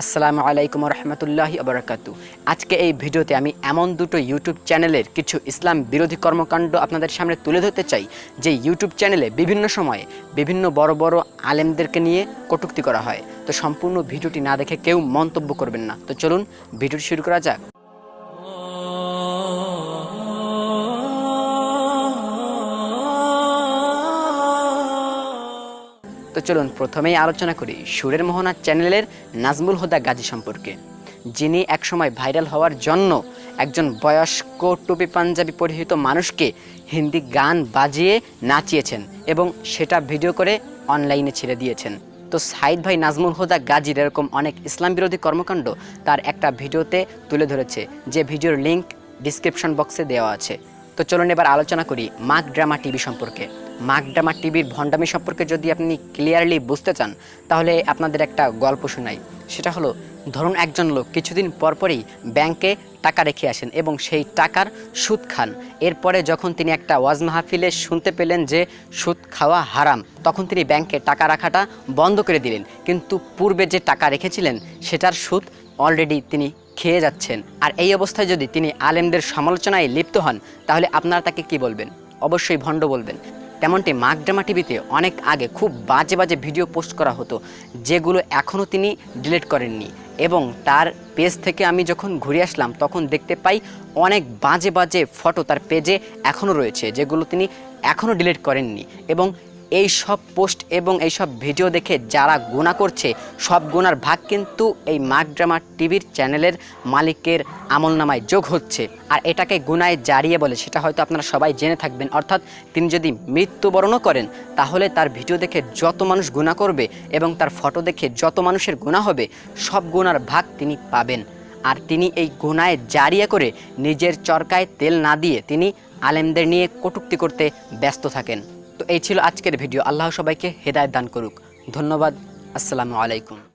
আসসালামু আলাইকুম রহমতুল্লাহি আবরাকাতু আজকে এই ভিডিওতে আমি এমন দুটো ইউটিউব চ্যানেলের কিছু ইসলাম বিরোধী কর্মকাণ্ড আপনাদের সামনে তুলে ধরতে চাই, যে ইউটিউব চ্যানেলে বিভিন্ন সময়ে বিভিন্ন বড় বড় আলেমদেরকে নিয়ে কটুক্তি করা হয়। তো সম্পূর্ণ ভিডিওটি না দেখে কেউ মন্তব্য করবেন না। তো চলুন, ভিডিওটি শুরু করা যাক। তো চলুন প্রথমেই আলোচনা করি সুরের মোহনা চ্যানেলের নাজমুল হুদা গাজী সম্পর্কে। যিনি একসময় ভাইরাল হওয়ার জন্য একজন বয়স্ক টুপি পাঞ্জাবি পরিহিত মানুষকে হিন্দি গান বাজিয়ে নাচিয়েছেন এবং সেটা ভিডিও করে অনলাইনে ছেড়ে দিয়েছেন। তো সাইদ ভাই নাজমুল হুদা গাজীর এরকম অনেক ইসলাম বিরোধী কর্মকাণ্ড তার একটা ভিডিওতে তুলে ধরেছে, যে ভিডিওর লিংক ডিসক্রিপশন বক্সে দেওয়া আছে। তো চলুন এবার আলোচনা করি মাক ড্রামা টিভি সম্পর্কে। মাক ড্রামা টিভির ভণ্ডামি সম্পর্কে যদি আপনি ক্লিয়ারলি বুঝতে চান, তাহলে আপনাদের একটা গল্প শোনাই। সেটা হলো, ধরুন একজন লোক কিছুদিন পরপরই ব্যাংকে টাকা রেখে আসেন এবং সেই টাকার সুদ খান। এরপরে যখন তিনি একটা ওয়াজ মাহফিলে শুনতে পেলেন যে সুদ খাওয়া হারাম, তখন তিনি ব্যাংকে টাকা রাখাটা বন্ধ করে দিলেন। কিন্তু পূর্বে যে টাকা রেখেছিলেন, সেটার সুদ অলরেডি তিনি খেয়ে যাচ্ছেন। আর এই অবস্থায় যদি তিনি আলেমদের সমালোচনায় লিপ্ত হন, তাহলে আপনারা তাকে কি বলবেন? অবশ্যই ভণ্ড বলবেন। তেমনটি মাগড্রামা টিভিতে অনেক আগে খুব বাজে বাজে ভিডিও পোস্ট করা হতো, যেগুলো এখনও তিনি ডিলিট করেননি। এবং তার পেজ থেকে আমি যখন ঘুরে আসলাম, তখন দেখতে পাই অনেক বাজে বাজে ফটো তার পেজে এখনও রয়েছে, যেগুলো তিনি এখনও ডিলিট করেননি। এবং এই সব পোস্ট এবং এই সব ভিডিও দেখে যারা গুণা করছে, সব গুণার ভাগ কিন্তু এই মাক ড্রামা টিভির চ্যানেলের মালিকের আমলনামায় যোগ হচ্ছে। আর এটাকে গুনায় জারিয়ে বলে, সেটা হয়তো আপনারা সবাই জেনে থাকবেন। অর্থাৎ তিনি যদি মৃত্যুবরণও করেন, তাহলে তার ভিডিও দেখে যত মানুষ গুণা করবে এবং তার ফটো দেখে যত মানুষের গুণা হবে, সব গুণার ভাগ তিনি পাবেন। আর তিনি এই গুনায় জারিয়া করে নিজের চরকায় তেল না দিয়ে তিনি আলেমদের নিয়ে কটূক্তি করতে ব্যস্ত থাকেন। তো এই ছিল আজকের ভিডিও। আল্লাহ সবাইকে হেদায়ত দান করুক। ধন্যবাদ। আসসালামু আলাইকুম।